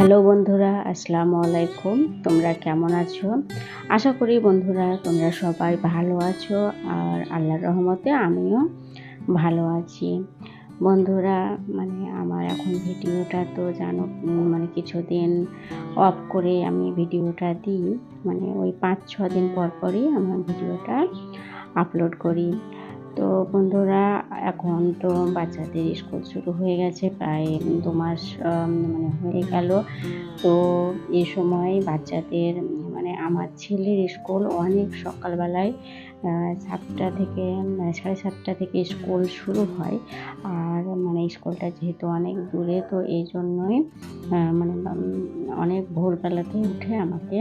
Hello বন্ধুরা, আসসালামু আলাইকুম। তোমরা কেমন আছো? আশা করি বন্ধুরা তোমরা সবাই ভালো আছো আর আল্লাহর রহমতে আমিও ভালো আছি। বন্ধুরা মানে আমার এখন ভিডিওটা তো জানো মানে কিছুদিন অফ করে আমি ভিডিওটা দিই। মানে ওই পাঁচ ছ দিন পর পরই আমার ভিডিওটা আপলোড করি। তো বন্ধুরা, এখন তো বাচ্চাদের স্কুল শুরু হয়ে গেছে, প্রায় দু মাস মানে হয়ে গেল। তো এ সময় বাচ্চাদের মানে আমার ছেলের স্কুল অনেক সকালবেলায় সাতটা থেকে মানে সাড়ে সাতটা থেকে স্কুল শুরু হয়। আর মানে স্কুলটা যেহেতু অনেক দূরে, তো এই জন্যই মানে অনেক ভোরবেলাতে উঠে আমাকে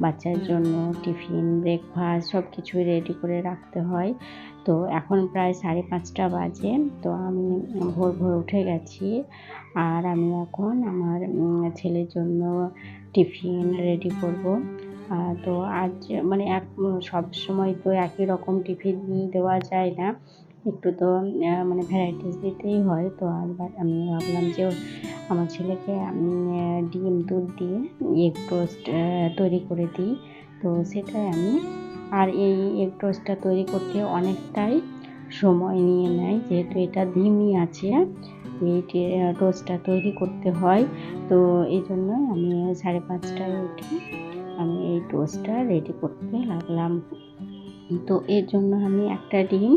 বাচ্চার জন্য টিফিন ব্রেকফাস্ট সব কিছুই রেডি করে রাখতে হয়। তো এখন প্রায় সাড়ে পাঁচটা বাজে। তো আমি ভোর ভোর উঠে গেছি। আর আমি এখন আমার ছেলের জন্য টিফিন রেডি করব। তো আজ মানে এক সব সময় তো একই রকম টিফিন দেওয়া যায় না। একটু তো মানে ভ্যারাইটিস দিতেই হয়। তো আর আমি ভাবলাম যে আমার ছেলেকে ডিম, দুধ দিয়ে এগ টোস্ট তৈরি করে দিই। তো সেটাই আমি, আর এই এগ টোস্টটা তৈরি করতে অনেকটাই সময় নিয়ে নেয়। যেহেতু এটা ধিমি আছে এই টোস্টটা তৈরি করতে হয়। তো এই জন্য আমি সাড়ে পাঁচটায় উঠে আমি এই টোস্টটা রেডি করতে লাগলাম। তো এর জন্য আমি একটা ডিম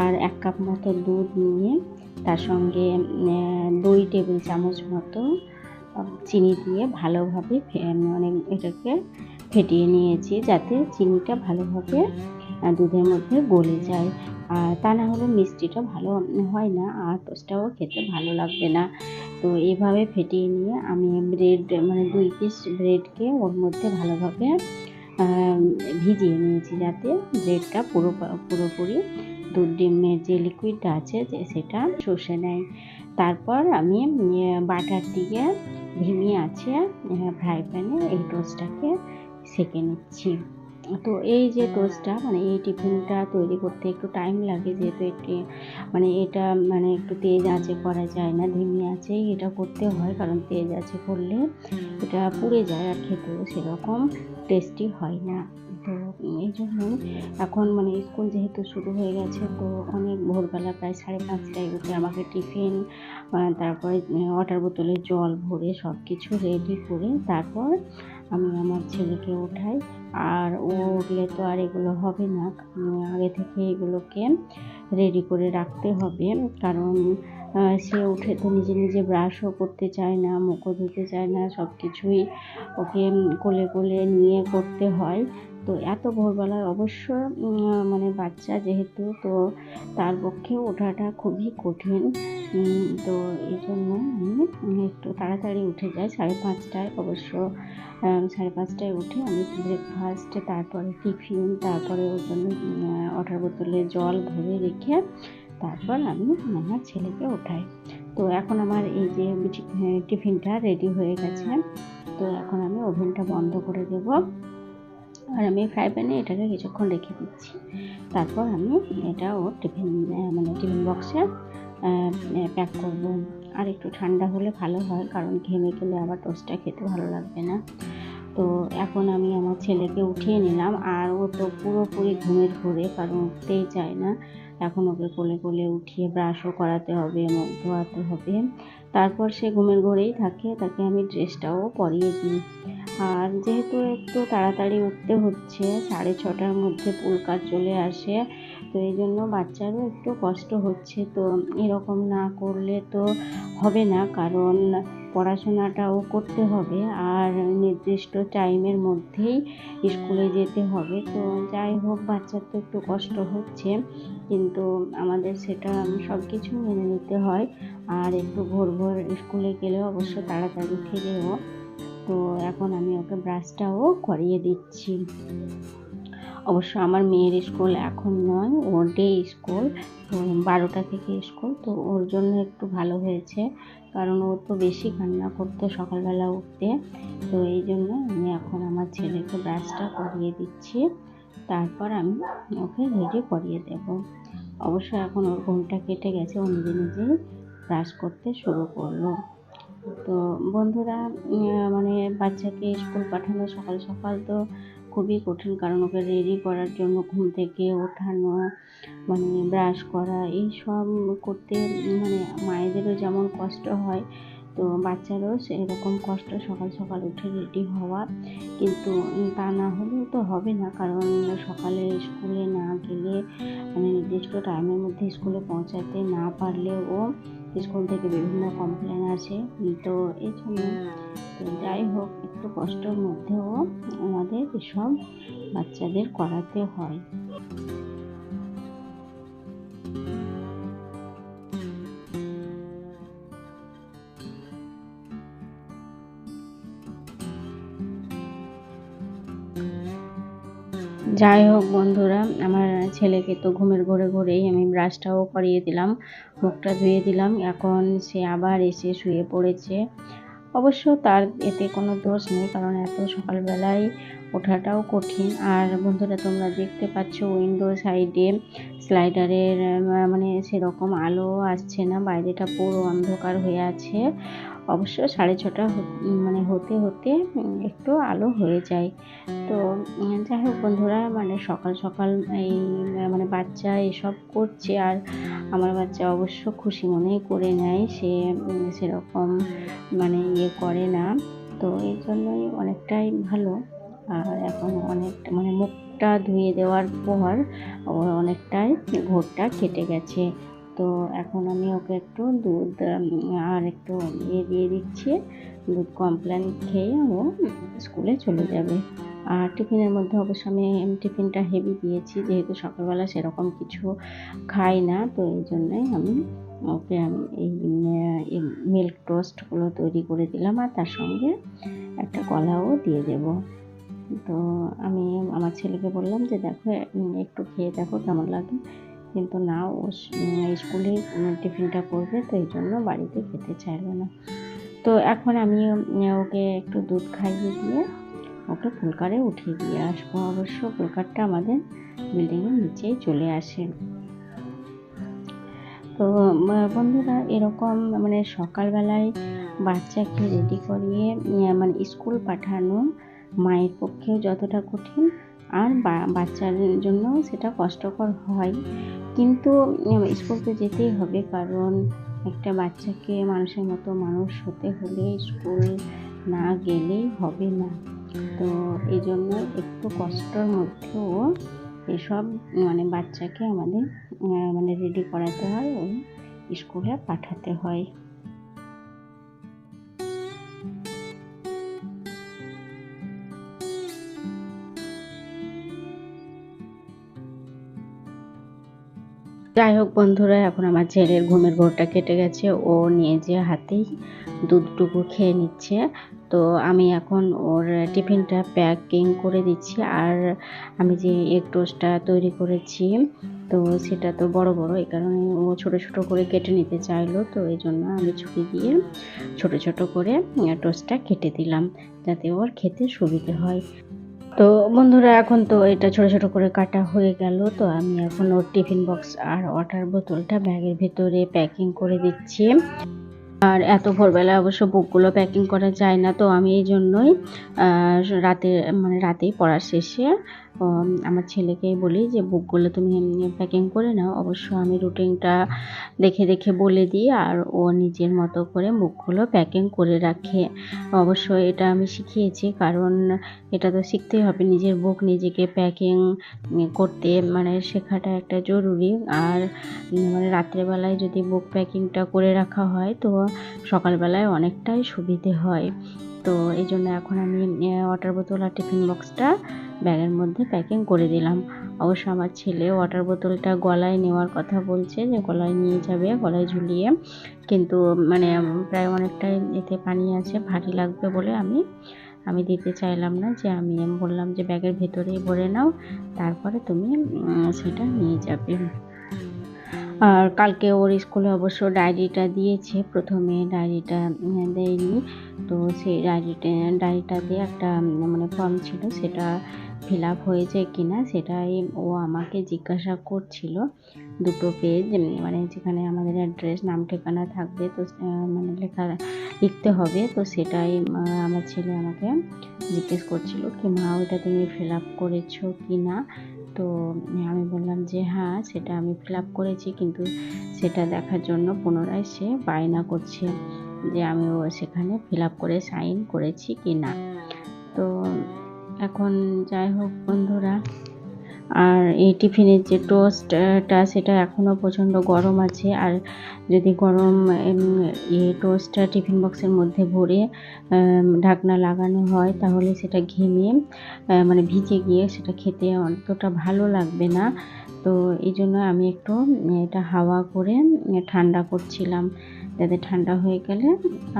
আর এক কাপ মতো দুধ নিয়ে তার সঙ্গে দুই টেবিল চামচ মতো চিনি দিয়ে ভালোভাবে মানে এটাকে ফেটিয়ে নিয়েছি যাতে চিনিটা ভালোভাবে দুধের মধ্যে গলে যায়। আর তা না হলে মিষ্টিটা ভালো হয় না, আর টোস্টটাও খেতে ভালো লাগবে না। তো এইভাবে ফেটিয়ে নিয়ে আমি ব্রেড মানে দুই পিস ব্রেডকে ওর মধ্যে ভালোভাবে ভিজিয়ে নিয়েছি যাতে ব্রেডটা পুরো পুরোপুরি দুধ ডিমের যে লিকুইডটা আছে, যে সেটা শুষে নেয়। তারপর আমি বাটার দিয়ে ধিমি আছে ফ্রাই প্যানে এই টোস্টটাকে সেঁকে নিচ্ছি। তো এই যে টোস্টটা মানে এই টিফিনটা তৈরি করতে একটু টাইম লাগে যেহেতু একটি মানে এটা মানে একটু তেজ আঁচে করা যায় না, ধিমি আঁচেই এটা করতে হয় কারণ তেজ আঁচে করলে এটা পুড়ে যায় আর খেতেও সেরকম টেস্টি হয় না। তো এই জন্য এখন মানে স্কুল যেহেতু শুরু হয়ে গেছে, তো অনেক ভোরবেলা প্রায় সাড়ে পাঁচটায় উঠে আমাকে টিফিন তারপরে ওয়াটার বোতলে জল ভরে সব কিছু রেডি করে তারপর আমি আমার ছেলেকে ওঠাই আর ও উঠলে তো আর এগুলো হবে না আগে থেকে এগুলোকে রেডি করে রাখতে হবে। কারণ সে উঠে তো নিজে নিজে ব্রাশও করতে চায় না, মুখও ধুতে চায় না সব কিছুই ওকে কোলে কোলে নিয়ে করতে হয়। তো এত ভোরবেলায় অবশ্য মানে বাচ্চা যেহেতু, তো তার পক্ষে ওঠাটা খুবই কঠিন। তো এই জন্য আমি একটু তাড়াতাড়ি উঠে যাই, সাড়ে পাঁচটায় অবশ্য সাড়ে পাঁচটায় উঠে আমি ব্রেকফাস্ট তারপরে টিফিন তারপরে ওর জন্য ওয়াটার বোতলে জল ভরে রেখে তারপর আমি আমার ছেলেকে ওঠাই। তো এখন আমার এই যে টিফিনটা রেডি হয়ে গেছে, তো এখন আমি ওভেনটা বন্ধ করে দেব। আর আমি ফ্রাই প্যানে এটাকে কিছুক্ষণ রেখে দিচ্ছি। তারপর আমি এটা ওর টিফিন মানে টিফিন বক্সে প্যাক করব। আর একটু ঠান্ডা হলে ভালো হয়, কারণ ঘেমে গেলে আবার টোস্টটা খেতে ভালো লাগবে না। তো এখন আমি আমার ছেলেকে উঠিয়ে নিলাম, আর ও তো পুরোপুরি ঘুমের ঘুরে, কারণ উঠতেই চায় না। এখন ওকে কোলে কোলে উঠিয়ে ব্রাশও করাতে হবে, মুখ ধোয়াতে হবে। তারপর সে ঘুমের ঘরেই থাকে, তাকে আমি ড্রেসটাও পরিয়ে দিই। আর যেহেতু একটু তাড়াতাড়ি উঠতে হচ্ছে, সাড়ে ছটার মধ্যে পুলকার চলে আসে, তো এই জন্য বাচ্চারও একটু কষ্ট হচ্ছে। তো এরকম না করলে তো হবে না, কারণ পড়াশোনাটাও করতে হবে আর নির্দিষ্ট টাইমের মধ্যেই স্কুলে যেতে হবে। তো যাই হোক, বাচ্চার তো একটু কষ্ট হচ্ছে, কিন্তু আমাদের সেটা সব কিছু মেনে নিতে হয়। আর একটু ভোর ভোর স্কুলে গেলেও অবশ্য তাড়াতাড়ি ফিরেও তো এখন আমি ওকে ব্রাশটাও করিয়ে দিচ্ছি। অবশ্য আমার মেয়ের স্কুল এখন নয়, ওর ডে স্কুল তো বারোটা থেকে স্কুল, তো ওর জন্য একটু ভালো হয়েছে, কারণ ও তো বেশি কান্না করতো সকালবেলা উঠতে, তো এই জন্য আমি এখন আমার ছেলেকে ব্রাশটা করিয়ে দিচ্ছি, তারপর আমি ওকে রেডি করিয়ে দেব। অবশ্য এখন ওর ঘুমটা কেটে গেছে, ও নিজে নিজেই ব্রাশ করতে শুরু করল। তো বন্ধুরা মানে বাচ্চাকে স্কুল পাঠানো সকাল সকাল তো খুবই কঠিন, কারণ ওকে রেডি করার জন্য ঘুম থেকে ওঠানো মানে ব্রাশ করা, এই সব করতে মানে মায়েদেরও যেমন কষ্ট হয়, তো বাচ্চারও সেরকম কষ্ট সকাল সকাল উঠে রেডি হওয়া। কিন্তু তা না হলেও তো হবে না, কারণ সকালে স্কুলে না গেলে মানে নির্দিষ্ট টাইমের মধ্যে স্কুলে পৌঁছাতে না পারলেও স্কুল থেকে বিভিন্ন কমপ্লেন আসে। তো এই জন্য যাই হোক, একটু কষ্টের মধ্যেও আমাদের এসব বাচ্চাদের করাতে হয়। যাই হোক বন্ধুরা, আমার ছেলেকে তো ঘুমের ঘরে ঘরেই আমি ব্রাশটাও করিয়ে দিলাম, মুখটা ধুয়ে দিলাম, এখন সে আবার এসে শুয়ে পড়েছে। অবশ্য তার এতে কোনো দোষ নেই, কারণ এত সকালবেলায় ওঠাটাও কঠিন। আর বন্ধুরা, তোমরা দেখতে পাচ্ছ উইন্ডো সাইডে স্লাইডারের মানে সেরকম আলো আসছে না, বাইরেটা পুরো অন্ধকার হয়ে আছে। অবশ্য সাড়ে ছটা মানে হতে হতে একটু আলো হয়ে যায়। তো যাই হোক বন্ধুরা মানে সকাল সকাল এই মানে বাচ্চা এসব করছে আর আমার বাচ্চা অবশ্য খুশি মনেই করে নেয়, সে সেরকম মানে ইয়ে করে না। তো এই জন্যই অনেকটাই ভালো। আর এখন অনেকটা মানে মুখটা ধুয়ে দেওয়ার পর, অনেকটাই ঘোরটা কেটে গেছে। তো এখন আমি ওকে একটু দুধ আর একটু ইয়ে দিয়ে দিচ্ছি। দুধ কমপ্লেন খেয়ে ও স্কুলে চলে যাবে। আর টিফিনের মধ্যে অবশ্য আমি টিফিনটা হেভি দিয়েছি, যেহেতু সকালবেলা সেরকম কিছু খাই না, তো এই জন্যই আমি ওকে আমি এই মিল্ক টোস্টগুলো তৈরি করে দিলাম, আর তার সঙ্গে একটা কলাও দিয়ে দেব। তো আমি আমার ছেলেকে বললাম যে, দেখো একটু খেয়ে দেখো কেমন লাগে। কিন্তু না, ও স্কুলে টিফিনটা করবে, তো এই জন্য বাড়িতে খেতে চাইলো না। তো এখন আমি ওকে একটু দুধ খাইয়ে দিয়ে, ওকে ফুলকারে উঠিয়ে দিয়ে আসব। অবশ্য ফুলকারটা আমাদের বিল্ডিংয়ের নিচেই চলে আসে। তো বন্ধুরা, এরকম মানে সকালবেলায় বাচ্চাকে রেডি করিয়ে মানে স্কুল পাঠানো মায়ের পক্ষেও যতটা কঠিন আর বাচ্চার জন্য সেটা কষ্টকর হয়। কিন্তু স্কুল তো যেতেই হবে কারণ একটা বাচ্চাকে মানুষের মতো মানুষ হতে হলে স্কুল না গেলেই হবে না। তো এই জন্য একটু কষ্টর মধ্যেও এসব মানে বাচ্চাকে আমাদের মানে রেডি করাতে হয় ও স্কুলে পাঠাতে হয়। যাই হোক বন্ধুরা, এখন আমার ছেলের ঘুমের ঘোরটা কেটে গেছে। ও নিয়ে যে হাতেই দুধটুকু খেয়ে নিচ্ছে। তো আমি এখন ওর টিফিনটা প্যাকিং করে দিচ্ছি। আর আমি যে এগ টোস্টটা তৈরি করেছি, তো সেটা তো বড় বড়, এই কারণে ও ছোট ছোট করে কেটে নিতে চাইলো। তো এই জন্য আমি ছুরি দিয়ে ছোট ছোট করে টোস্টটা কেটে দিলাম, যাতে ওর খেতে সুবিধে হয়। তো বন্ধুরা, এখন তো এটা ছোট ছোট করে কাটা হয়ে গেল। তো আমি এখন ওর টিফিন বক্স আর ওয়াটার বোতলটা ব্যাগের ভিতরে প্যাকিং করে দিচ্ছি। আর এত ভোরবেলা অবশ্য বুকগুলো প্যাকিং করা যায় না, তো আমি এই জন্যই রাতে মানে রাতেই পড়ার শেষে আমার ছেলেকেই বলি যে, বুকগুলো তুমি প্যাকিং করে নাও। অবশ্য আমি রুটিনটা দেখে দেখে বলে দিই আর ও নিজের মতো করে বুকগুলো প্যাকিং করে রাখে। অবশ্য এটা আমি শিখিয়েছি কারণ এটা তো শিখতেই হবে। নিজের বুক নিজেকে প্যাকিং করতে মানে শেখাটা একটা জরুরি। আর মানে রাত্রেবেলায় যদি বুক প্যাকিংটা করে রাখা হয় তো সকালবেলায় অনেকটাই সুবিধে হয়। তো এই জন্য এখন আমি ওয়াটার বোতল আর টিফিন বক্সটা ব্যাগের মধ্যে প্যাকিং করে দিলাম। অবশ্য আমার ছেলে ওয়াটার বোতলটা গলায় নেওয়ার কথা বলছে যে গলায় নিয়ে যাবে, গলায় ঝুলিয়ে। কিন্তু মানে প্রায় অনেকটাই এতে পানি আছে, ভারী লাগবে বলে আমি আমি দিতে চাইলাম না যে আমি বললাম যে ব্যাগের ভেতরেই ভরে নাও, তারপরে তুমি সেটা নিয়ে যাবে। আর কালকে ওর স্কুলে অবশ্য ডায়েরিটা দিয়েছে। প্রথমে ডায়েরিটা দেয়নি। তো সেই ডায়েরিটা ডায়েরিটাতে একটা মানে ফর্ম ছিল। সেটা ফিল আপ হয়েছে কি না সেটাই ও আমাকে জিজ্ঞাসা করছিল। দুটো পেজ মানে যেখানে আমাদের অ্যাড্রেস নাম, ঠিকানা থাকবে, তো মানে লেখা লিখতে হবে। তো সেটাই আমার ছেলে আমাকে জিজ্ঞেস করছিল কি, মা ওটা তুমি ফিল আপ করেছ কি না তো আমি বললাম যে হ্যাঁ সেটা আমি ফিল আপ করেছি, কিন্তু সেটা দেখার জন্য পুনরায় সে বায়না করছে যে, আমি সেখানে ফিল আপ করে সাইন করেছি কি না তো, এখন যাই হোক বন্ধুরা আর এই টিফিনের যে টোস্টটা সেটা এখনও প্রচণ্ড গরম আছে। আর যদি গরম এম, ইয়ে টোস্টটা টিফিন বক্সের মধ্যে ভরে ঢাকনা লাগানো হয় তাহলে সেটা ঘেমে মানে ভিজে গিয়ে সেটা খেতে অতটা ভালো লাগবে না। তো এই জন্য আমি একটু এটা হাওয়া করে ঠান্ডা করছিলাম। যাতে ঠান্ডা হয়ে গেলে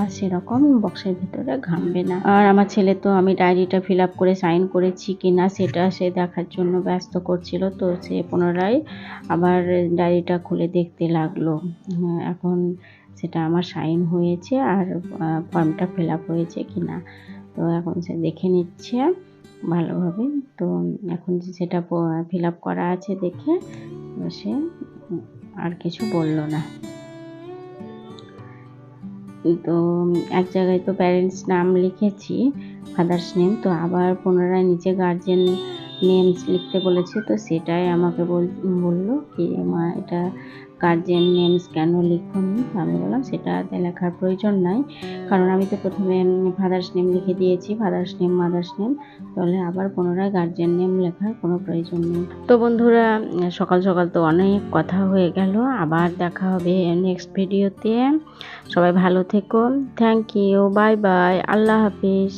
আর সেরকম বক্সের ভিতরে ঘামবে না। আর আমার ছেলে তো আমি ডায়েরিটা ফিল আপ করে সাইন করেছি কিনা সেটা সে দেখার জন্য ব্যস্ত করছিল। তো সে পুনরায় আবার ডায়েরিটা খুলে দেখতে লাগল। হ্যাঁ, এখন সেটা আমার সাইন হয়েছে আর ফর্মটা ফিল আপ হয়েছে কিনা। তো এখন সে দেখে নিচ্ছে ভালোভাবে। তো এখন সেটা ফিল আপ করা আছে দেখে সে আর কিছু বলল না। তো এক জায়গায় তো প্যারেন্টস নাম লিখেছি ফাদার্স নেম তো আবার পুনরায় নিচে গার্জেন নেমস লিখতে বলেছে, তো সেটাই আমাকে বল, বলল কি, মা, এটা গার্জেন নেমস কেন লিখুনি? আমি বললাম সেটাতে লেখার প্রয়োজন নাই, কারণ আমি তো প্রথমে ফাদার্স নেম লিখে দিয়েছি ফাদার্স নেম মাদার্স নেম তাহলে আবার পুনরায় গার্জেন নেম লেখার কোনো প্রয়োজন নেই। তো বন্ধুরা, সকাল সকাল তো অনেক কথা হয়ে গেল, আবার দেখা হবে নেক্সট ভিডিওতে সবাই ভালো থেকো থ্যাংক ইউ বাই বাই আল্লাহ হাফিজ।